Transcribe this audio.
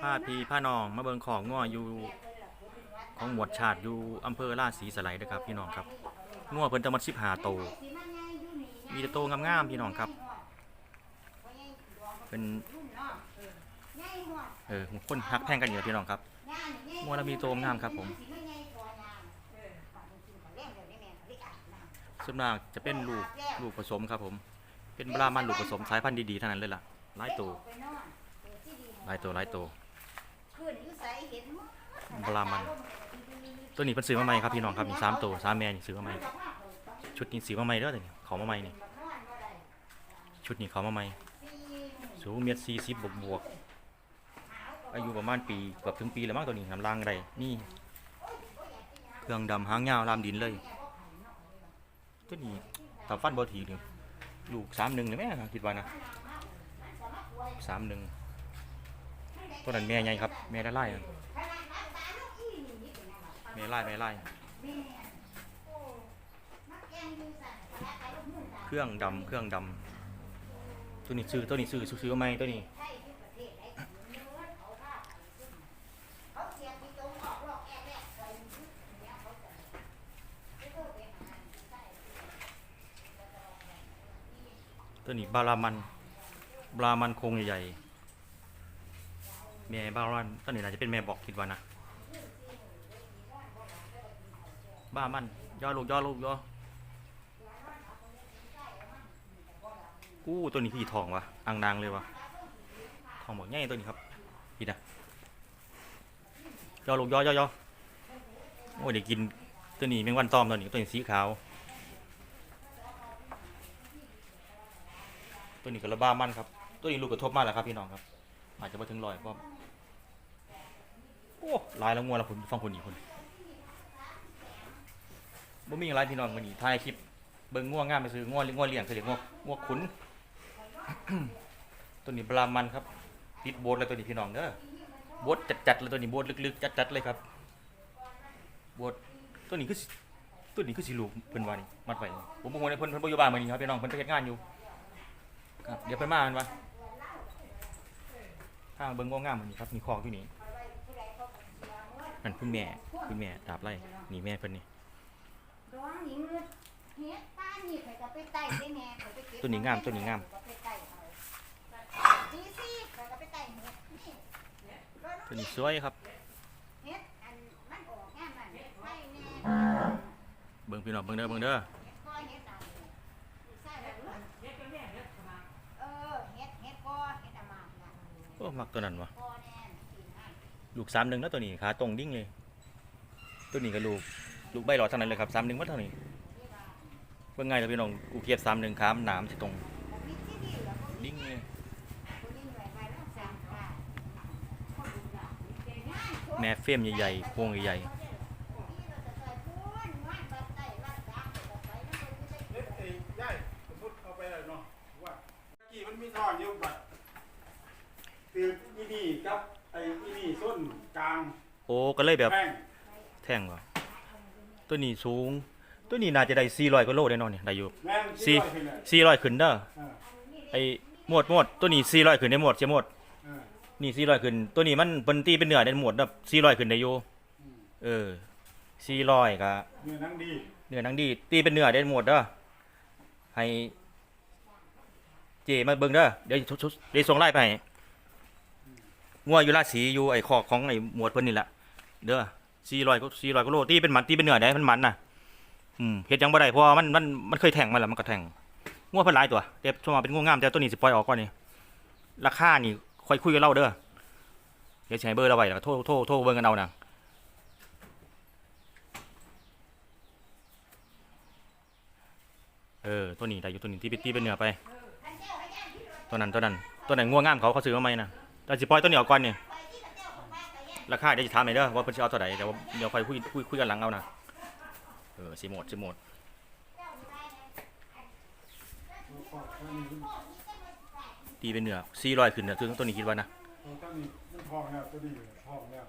ผ้าพีผ้าน้องมาเบิงของง้ออยู่ของหมวดชาติอยู่อำเภอราชสีสไลด์นะครับพี่น้องครับง้อเพิ่นจะมาสิบหาโต มีแต่โตงามๆพี่น้องครับเป็นเออคนฮักแพงกันอยู่พี่น้องครับง้อแล้วมีโตงามครับผมส่วนมากจะเป็นลูกลูกผสมครับผม เป็นบรามันลูกผสมสายพันธุ์ดีๆเท่านั้นเลยล่ะหลายตัวหลายตัวหลายตัว บรามัน ตัวนี้เป็นซื้อมาใหม่ครับพี่น้องครับมีสามตัวสามแม่นี่ซื้อมาใหม่ชุดนี้ซื้อมาใหม่เด้อเนี่ยเขามาใหม่นี่ชุดนี้เขามาใหม่สูงเมตรสี่สิบบวกบวกอายุประมาณปีเกือบถึงปีแล้วมั้งตัวนี้น้ำล่างไรนี่ เครื่องดำหางยาวลามดินเลยตัวนี้ตับฟันบอทีหนึ่งลูกสามหนึ่งเลยไหมคิดว่านะสามหนึ่ง ตัวนั้นแม่ใหญ่ครับ แม่ได้ไล่แม่ไล่แม่ไล่เครื่องดำเครื่องดำตัวนี้ซื้อตัวนี้ซื้อซื้อไหมตัวนี้ตัวนี้บารามันบารามันโครงใหญ่ๆ แม่บ้ารามันตัวนี้น่าจะเป็นแม่บอกคิดว่านะบ้ามันย่อลูกย่อลูกย่อกู้ตัวนี้พี่ทองวะอ่างนางเลยวะทองบอกง่ายตัวนี้ครับพี่นะย่อลูกย่อย่อย่อโอ้ยเดี๋ยวกินตัวนี้แมงวันตอมตัวนี้ตัวนี้สีขาว ตัวนี้ก็ระบ้ามันครับ ตัวนี้ลูกกระทบมากแล้วครับพี่น้องครับ อาจจะมาถึงลอยเพราะโอ้ ลายแล้วงัวแล้วคุณฟังคนอีกคนบ่มีอะไรพี่น้องมื้อนี้ถ่ายคลิปเบิ่งง่วงงามไปซื้อง่วงง่วงเลี้ยงเขาเรียกง่วงง่วงขุนตัวนี้บรามันครับติดโบสเลยตัวนี้พี่น้องเด้อโบสจัดๆเลยตัวนี้โบสลึกๆจัดๆเลยครับโบสตัวนี้คือตัวนี้คือสิลูกเพิ่นว่านี่มัดไว้ผมบ่ฮู้ในเพิ่นเพิ่นบ่อยู่บ้านมื้อนี้ครับพี่น้องเพิ่นไปเฮ็ดงานอยู่ครับเดี๋ยวเพิ่นมาอันว่าทาเบิ่งง่วงงามมื้อนี้ครับมีคอกอยู่นี่ นั่นคุณแม่คุณแม่ดาบไล่นี่แม่เพิ่นนี่ตัวนี้งามตัวนี้งามตัวนี้สวยครับเบิ่งพี่น้องเบิ่งเด้อเบิ่งเด้อเออเฮ็ดเฮ็ดก็เฮ็ดอะมาน่ะโอ้มักตัวนั้นวะก็แน่นสินะ ลูกสามหนึ่งแล้วตัวนี้ขาตรงดิ้งเลย ตัวนี้ก็ลูกลูกใบหลอดเท่านั้นเลยครับสามหนึ่งวัดเท่านี้เบิ่งง่ายเลยพี่น้องกูเกียบสามหนึ่งขามหนามสิตรงดีแล้วก็ดิ้งเลยแม่เฟรมใหญ่ๆโครงใหญ่เล็ดไอ้ย่ายสมมติเอาไปเลยเนาะว่ากี่มันมีทอนอยู่บัดคืออีนี่กับ ไอ้อีนี่ส้นกลางๆโอ้ก็เลยแบบแป้งแท่งวะตัวนี้สูง ตัวนี้น่าจะได้400กว่าโลได้เนอนเนี่ยได้อยู่แม่นสี่ร้อยขึ้นเลย400ขึ้นเด้อเออไอ้หมวดหมวดตัวนี้400ขึ้นได้หมวดเสียหมวดเออนี่สี่ร้อยขึ้น ตัวนี้มันเป็นตีเป็นเนื้อได้หมดแบบสี่ร้อยขึ้นได้อยู่อืมเออสี่ร้อยกะเนื้อหนังดีเนื้อหนังดีตีเป็นเนื้อได้หมดเด้อให้เจมาเบิ่งเด้อเดี๋ยวชุดๆเดี๋ยวส่งไล่ไปให้ งัวอยู่ราชสีอยู่ไอ้คอกของไอ้หมวดเพิ่นนี่แหละเด้อสี่ร้อยก็สี่ร้อยก็โลตีเป็นมันตีเป็นเนื้อได้มันมันน่ะอืมเฮ็ดยังบ่ได้เพราะว่ามันมันมันเคยแทงมาแล้วมันก็แทงงัวเพิ่นหลายตัวเดี๋ยวช่วงมาเป็นงัวงามแต่ตัวนี้สิปล่อยออกก่อนนี่ราคานี่ค่อยคุยกับเราเด้อเดี๋ยวใช้เบอร์เราไว้แล้วโทรโทรโทรเบิ่งกันเอานะเออตัวนี้ได้อยู่ตัวนี้ที่ไปตีเป็นเนื้อไปตัวนั้นตัวนั้นตัวนั้นง่วงงามเขาเขาซื้อมาไหมนะ แต่สิปล่อยตัวนี้ออกก่อนนี่ราคาเดี๋ยวจะถามหน่อยเด้อว่าเพิ่นสิเอาเท่าไหร่แต่ว่าเดี๋ยวค่อยคุยคุยคุยกันหลังเอานะเออสิหมดสิหมดตีเป็นเนื้อ400ขึ้นเนื้อตัวตัวนี้คิดว่านะตัวนี้มันทองแล้วตัวนี้ทองแล้ว